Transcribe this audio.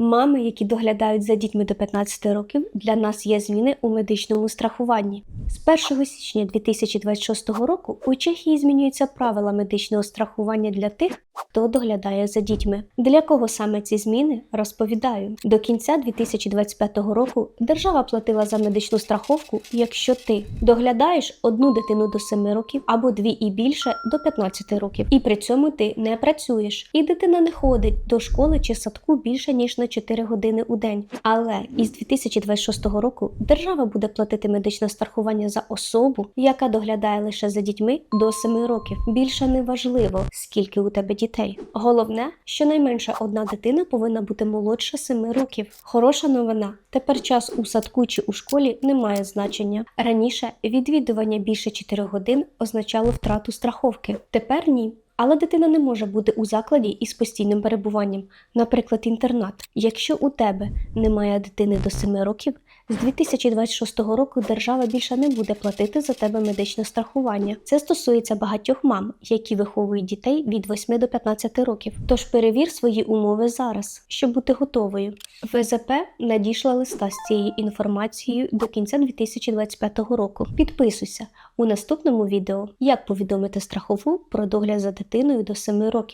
Мами, які доглядають за дітьми до 15 років, для нас є зміни у медичному страхуванні. З 1 січня 2026 року у Чехії змінюються правила медичного страхування для тих, хто доглядає за дітьми. Для кого саме ці зміни розповідаю. До кінця 2025 року держава платила за медичну страховку, якщо ти доглядаєш одну дитину до 7 років або дві і більше до 15 років, і при цьому ти не працюєш, і дитина не ходить до школи чи садку більше ніж на 4 години у день. Але із 2026 року держава буде платити медичне страхування за особу, яка доглядає лише за дітьми до 7 років. Більше не важливо, скільки у тебе дітей. Головне, що найменше одна дитина повинна бути молодше 7 років. Хороша новина. Тепер час у садку чи у школі не має значення. Раніше відвідування більше 4 годин означало втрату страховки. Тепер ні. Але дитина не може бути у закладі із постійним перебуванням, наприклад, інтернат. Якщо у тебе немає дитини до 7 років, з 2026 року держава більше не буде платити за тебе медичне страхування. Це стосується багатьох мам, які виховують дітей від 8 до 15 років. Тож перевір свої умови зараз, щоб бути готовою. ВЗП надійшла листа з цією інформацією до кінця 2025 року. Підписуйся у наступному відео, як повідомити страхову про догляд за дитиною до 7 років.